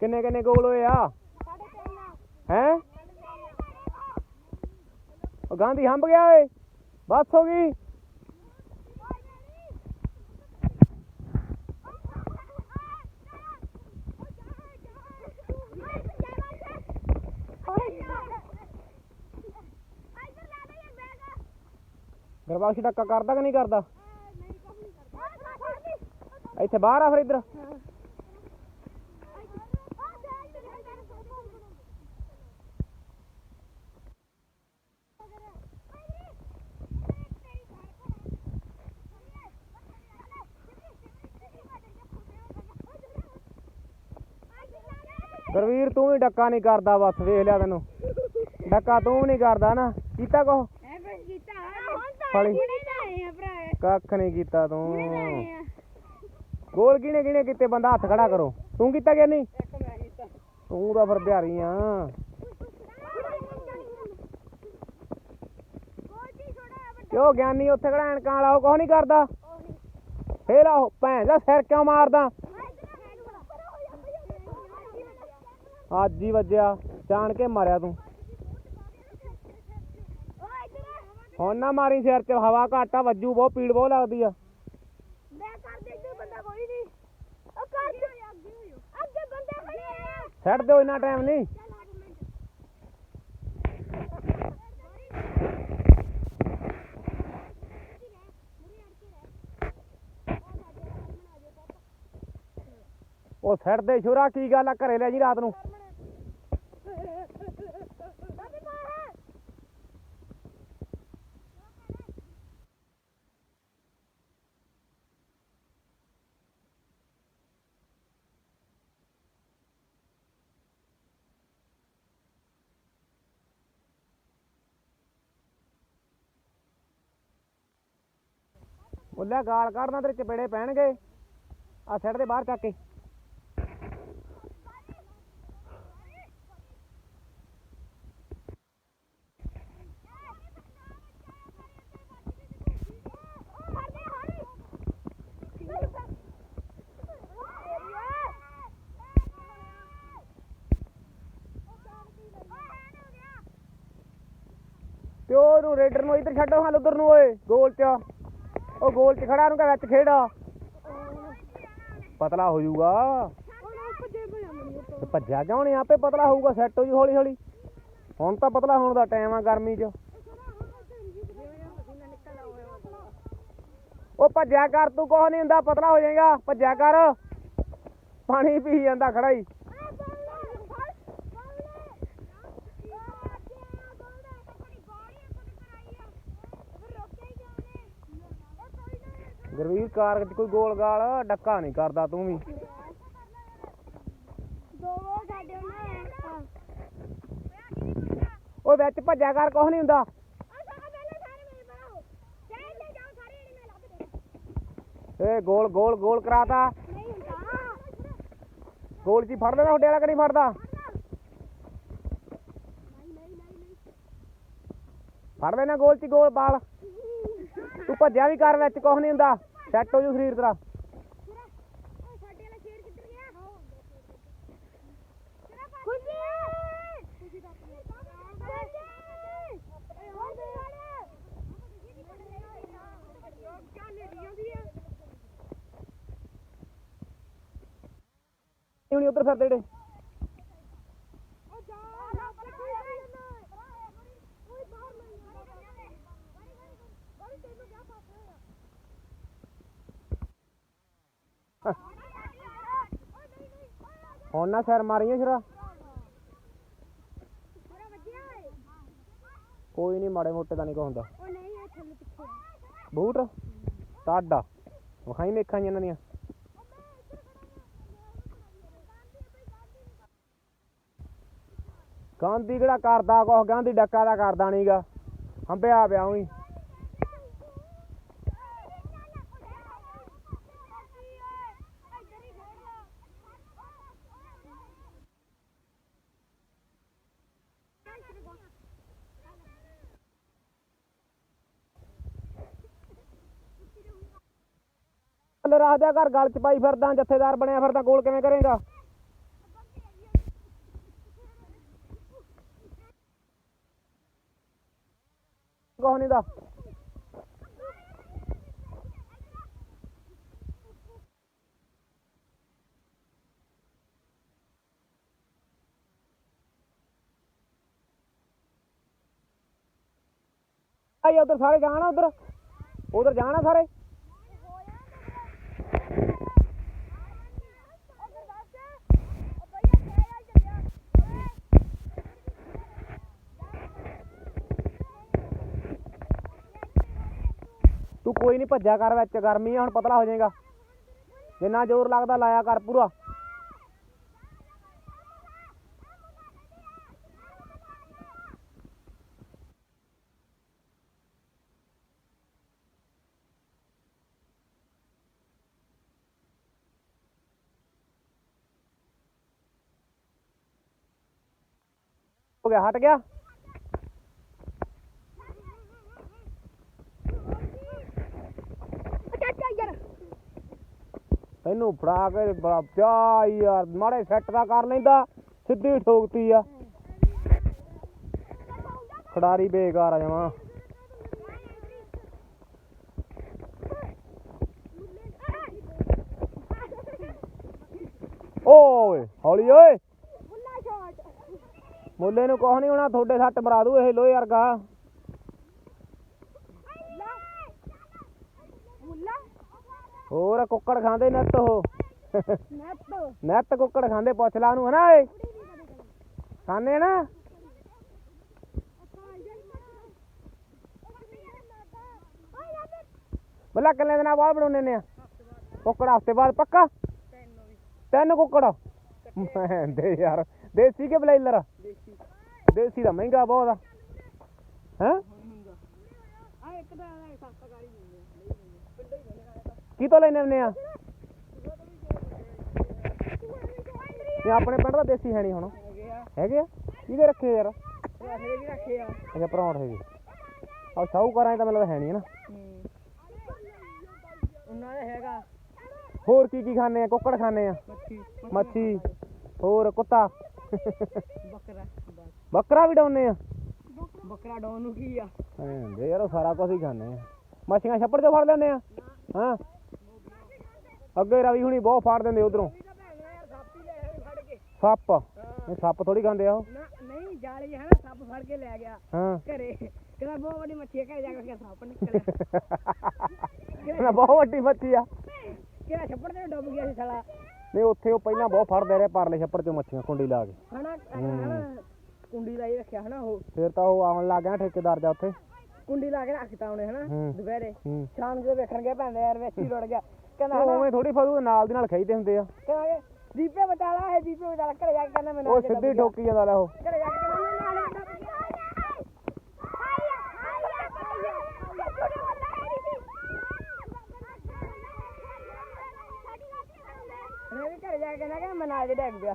ਕਿੰਨੇ ਕਿੰਨੇ ਗੋਲ ਹੋਏ ਆ? ਹੈ? ਉਹ ਗਾਂਧੀ ਹੰਬ ਗਿਆ ਓਏ। ਬਸ ਹੋ ਗਈ। ਗਰਬਾਸ਼ੀ ਟੱਕਾ ਕਰਦਾ ਕਿ ਨਹੀਂ ਕਰਦਾ? ਇੱਥੇ ਬਾਹਰ ਆ ਫਿਰ ਇੱਧਰ। ਗੁਰਵੀਰ ਤੂੰ ਵੀ ਡੱਕਾ ਨਹੀਂ ਕਰਦਾ ਬਸ ਵੇਖ ਲਿਆ ਤੈਨੂੰ। ਡੱਕਾ ਤੂੰ ਵੀ ਨਹੀਂ ਕਰਦਾ ਨਾ। ਕੀਤਾ ਕੋ। ਕੱਖ ਨਹੀਂ ਕੀਤਾ ਤੂੰ। ਗੋਲ ਕਿਹਨੇ ਕਿਹਨੇ ਕੀਤੇ? ਬੰਦਾ ਹੱਥ ਖੜਾ ਕਰੋ। ਤੂੰ ਕੀਤਾ ਕਿ ਨਹੀਂ? ਤੂੰ ਤਾਂ ਫਿਰ ਬਿਹਾਰੀ ਆ। ਕਿਉਂ ਗਿਆਨੀ ਉੱਥੇ ਖੜਾ ਐਨਕਾਂ ਵਾਲਾ? ਉਹ ਕੁਛ ਨਹੀਂ ਕਰਦਾ। ਫੇਰ ਆਓ ਭੈਣ ਦਾ ਸਿਰ ਕਿਉਂ ਮਾਰਦਾ? ਅੱਜ ਹੀ ਵੱਜਿਆ। ਜਾਣ ਕੇ ਮਾਰਿਆ ਤੂੰ। ਹੁਣ ਨਾ ਮਾਰੀ ਸਿਰ 'ਚ ਹਵਾ ਘੱਟ ਆ ਵੱਜੂ ਬਹੁਤ ਪੀੜ ਬਹੁਤ ਲੱਗਦੀ ਆ। ਛੱਡ ਦਿਓ ਇੰਨਾ ਟਾਈਮ ਨਹੀਂ। ਉਹ ਛੱਡ ਦੇ ਛੁਰਾ ਕੀ ਗੱਲ ਆ? ਘਰੇ ਲੈ ਜੀ ਰਾਤ ਨੂੰ। ਉਹ ਲੈ ਗਾਲ ਕੱਢਣਾ ਤੇਰੇ ਚਪੇੜੇ ਪੈਣਗੇ। ਆ ਛੱਡ ਦੇ ਬਾਹਰ ਚੱਕ ਕੇ। ਤੇ ਉਹਨੂੰ ਰੇਡਰ ਨੂੰ ਇੱਧਰ ਛੱਡੋ ਹਾਲ ਉਧਰ ਨੂੰ ਓਏ, ਗੋਲ 'ਚ। ਉਹ ਗੋਲ 'ਚ ਖੜਾ ਨੂੰ ਕਹ ਵਿੱਚ ਖੇਡਾ। ਪਤਲਾ ਹੋ ਜਾਊਗਾ। ਤੇ ਭੱਜਿਆ ਕਿਉਂ ਨਹੀਂ? ਆਪੇ ਪਤਲਾ ਹੋਊਗਾ ਸੈੱਟ ਹੋ ਜੂ ਹੌਲੀ ਹੌਲੀ। ਹੁਣ ਤਾਂ ਪਤਲਾ ਹੋਣ ਦਾ ਟਾਈਮ ਆ ਗਰਮੀ 'ਚ। ਉਹ ਭੱਜਿਆ ਕਰ, ਤੂੰ ਕੁਛ ਨਹੀਂ ਹੁੰਦਾ, ਪਤਲਾ ਹੋ ਜਾਏਗਾ। ਭੱਜਿਆ ਕਰ। ਪਾਣੀ ਪੀ ਜਾਂਦਾ ਖੜਾ ਹੀ। ਗੁਰਵੀਰ ਕਾਰ 'ਚ ਕੋਈ ਗੋਲ ਗਾਲ ਡੱਕਾ ਨਹੀਂ ਕਰਦਾ ਤੂੰ ਵੀ। ਉਹ ਵਿੱਚ ਭੱਜਿਆ ਕਰ ਕੁਛ ਨਹੀਂ ਹੁੰਦਾ। ਏ ਗੋਲ ਗੋਲ ਗੋਲ ਕਰਾਤਾ। ਗੋਲ ਜੀ ਫੜ ਲੈਣਾ ਤੁਹਾਡੇ ਵਾਲਾ ਕਿ ਨਹੀਂ ਫੜਦਾ? ਫੜ ਲੈਣਾ ਗੋਲ ਚ ਗੋਲ ਬਾਲ। ਤੂੰ ਭੱਜਿਆ ਵੀ ਕਰ ਵਿੱਚ ਕੁਛ ਨਹੀਂ ਹੁੰਦਾ। ਸੈੱਟ ਹੋ ਜੂ ਸਰੀਰ ਤੇਰਾ। ਹੁਣੀ ਉੱਧਰ ਫਿਰਦੇ ਜਿਹੜੇ? ਹੁਣ ਨਾ ਸਿਰ ਮਾਰੀਆਂ ਸ਼ਰਾ। ਕੋਈ ਨਹੀਂ ਮਾੜੇ ਮੋਟੇ ਦਾ ਨਹੀਂ ਕੋ ਹੁੰਦਾ। ਬੂਟ? ਟਾਡਾ ਵਿਖਾਈ ਮੇਖਾਂ ਇਹਨਾਂ ਦੀਆਂ। ਗਾਂਧੀ ਕਿਹੜਾ ਕਰਦਾ ਕੁਛ? ਗਾਂਧੀ ਡੱਕਾ ਦਾ ਕਰਦਾ ਨਹੀਂਗਾ ਹੰਬਿਆ ਪਿਆ ਉਹੀ। ਪੱਲੇ ਰੱਖ ਦਿਆ ਘਰ ਗੱਲ ਚ ਪਾਈ ਫਿਰਦਾ, ਜਥੇਦਾਰ ਬਣਿਆ ਫਿਰਦਾ ਗੋਲ ਕਿਵੇਂ ਕਰੇਗਾ? ਕੋਹ ਨਹੀਂ ਦਾ। ਆਈ ਉਧਰ ਸਾਰੇ ਜਾਣਾ ਉਧਰ? ਉਧਰ ਜਾਣਾ ਸਾਰੇ? ਤੂੰ ਕੋਈ ਨਹੀਂ ਭੱਜਿਆ ਕਰ ਵਿੱਚ, ਗਰਮੀ ਆ, ਹੁਣ ਪਤਲਾ ਹੋ ਜਾਏਗਾ। ਜਿੰਨਾ ਜ਼ੋਰ ਲੱਗਦਾ ਲਾਇਆ ਕਰ ਪੂਰਾ। ਹੋ ਗਿਆ, ਹਟ ਗਿਆ? ਤੈਨੂੰ ਫੜਾ ਕੇ ਬੜਾ ਪਿਆ ਯਾਰ ਮਾੜੇ ਸੈੱਟ ਦਾ ਕਰ ਲੈਂਦਾ ਸਿੱਧੀ ਠੋਕਤੀ ਆ। ਖਿਡਾਰੀ ਬੇਕਾਰ ਆ ਜਾਵਾਂ ਓਏ ਹੌਲੀ ਓਏ। ਮੁੱਲੇ ਨੂੰ ਕੁਛ ਨਹੀਂ ਹੋਣਾ ਤੁਹਾਡੇ ਸੱਟ ਮਰਾ ਦੂ ਇਹ ਲੋਹੇ ਵਰਗਾ ਹੋਰ ਕੁੱਕੜ ਖਾਂਦੇ ਨੱਤ ਉਹ? ਨੱਤ। ਕੁੱਕੜ ਖਾਂਦੇ ਪੁੱਛ ਲਾ ਉਹਨੂੰ ਹਨਾ ਓਏ। ਖਾਂਦੇ ਨਾ? ਬੱਲਾ ਕਿੰਨੇ ਦਿਨਾਂ ਬਾਅਦ ਬਣਾਉਂਦੇ ਨੇ ਆ? ਕੁੱਕੜ ਹਫ਼ਤੇ ਬਾਅਦ ਪੱਕਾ? ਤਿੰਨ ਕੁੱਕੜ। ਮੈਂ ਦੇ ਯਾਰ ਦੇਸੀ ਕਿ ਬਲੈਲਰ ਦੇਸੀ ਦਾ ਮਹਿੰਗਾ ਬਹੁਤ ਆ। ਹੈ? ਕੀ ਤੋਂ ਲੈਣੇ ਹੁੰਦੇ ਆ? ਇਹ ਆਪਣੇ ਪਿੰਡ ਦਾ ਦੇਸੀ ਹੈ ਨਹੀਂ ਹੁਣ। ਹੈਗੇ ਆ? ਕਿਹਦੇ ਰੱਖੇ ਯਾਰ? ਅੱਛਾ ਪਰੌਂਠ ਹੈਗੇ। ਆ ਸ਼ਾਹੂਕਾਰਾਂ ਤਾਂ ਮੈਨੂੰ ਹੈ ਨਹੀਂ ਨਾ। ਉਹਨਾਂ ਦਾ ਹੈਗਾ। ਹੋਰ ਕੀ ਕੀ ਖਾਣੇ ਆ? ਕੁੱਕੜ ਖਾਣੇ ਆ? ਮੱਛੀ ਹੋਰ ਕੁੱਤਾ। ਬੱਕਰਾ। ਬੱਕਰਾ ਵੀ ਡਾਉਨੇ ਆ? ਬੱਕਰਾ ਡਾਉਣ ਨੂੰ ਕੀ ਆ? ਦੇ ਯਾਰ ਉਹ ਸਾਰਾ ਕੁਝ ਹੀ ਖਾਣੇ ਆ। ਮੱਛੀਆਂ ਛੱਪੜ ਚੋਂ ਫੜ ਲੈਂਦੇ ਆ? ਹਾਂ? ਅੱਗੇ ਰਵੀ ਹੁਣੀ ਬਹੁਤ ਫੜ ਦਿੰਦੇ ਉਧਰੋਂ। ਸੱਪ ਇਹ ਸੱਪ। ਥੋੜੀ ਖਾਂਦੇ ਆ ਉਹ। ਨਹੀਂ ਜਾਲੀ ਹੈ ਨਾ ਸੱਪ ਫੜ ਕੇ ਲੈ ਗਿਆ। ਹਾਂ। ਘਰੇ। ਕਹਿੰਦਾ ਬਹੁਤ ਵੱਡੀ ਮੱਛੀ ਹੈ ਘਰੇ ਜਾ ਕੇ ਸੱਪ ਨਿਕਲਿਆ ਨਾ ਬਹੁਤ ਵੱਡੀ ਮੱਛੀ ਆ। ਕਿਹੜਾ ਛੱਪੜ ਤੇ ਡੁੱਬ ਗਿਆ ਸੀ ਸਾਲਾ? ਨਹੀਂ ਉੱਥੇ ਉਹ ਪਹਿਲਾਂ ਬਹੁਤ ਫੜਦੇ ਰਹੇ ਪਰਲੇ ਛੱਪੜ ਚੋਂ ਮੱਛੀਆਂ ਕੁੰਡੀ ਲਾ ਕੇ। ਹਨਾ ਕੁੰਡੀ ਲਾਈ ਰੱਖਿਆ ਹਨਾ ਉਹ। ਫਿਰ ਤਾਂ ਉਹ ਆਉਣ ਲੱਗ ਗਿਆ ਠੇਕੇਦਾਰ ਜਾ ਉੱਥੇ। ਕੁੰਡੀ ਲਾ ਕੇ ਰੱਖਤਾ ਉਹਨੇ ਹਨਾ। ਦੁਪਹਿਰੇ। ਸ਼ਾਮ ਨੂੰ ਵੇਖਣ ਗਿਆ ਭੈਂਦੇ ਯਾਰ ਵਿੱਚ ਹੀ ਰੁੜ ਗਿਆ। ਕਹਿੰਦਾ ਉਹ ਹਨਾ? ਉਵੇਂ ਥੋੜੀ ਫੜੂ ਨਾਲ ਦੀ ਨਾਲ ਖਾਈਦੇ ਹੁੰਦੇ ਆ। ਕਹਿੰਦਾ ਕਿ ਦੀਪੇ ਬਚਾਲਾ ਹੈ ਦੀਪੇ ਬਚਾਲਾ ਘਰੇ ਜਾ ਕੇ ਕਹਿੰਦਾ ਮੈਂ ਉਹ ਸਿੱਧੀ ਠੋਕੀ ਜਾਂਦਾ ਲੈ ਉਹ। ਘਰੇ ਜਾ ਕੇ ਕਹਿੰਦਾ ਮੈਂ ਨਾਲ ਹੀ ਉਹਨੇ ਵੀ ਘਰੇ ਜਾ ਕੇ ਕਹਿੰਦਾ ਕਿ ਮੈਂ ਨਾਲ ਦੇ ਡੱਗ ਗਿਆ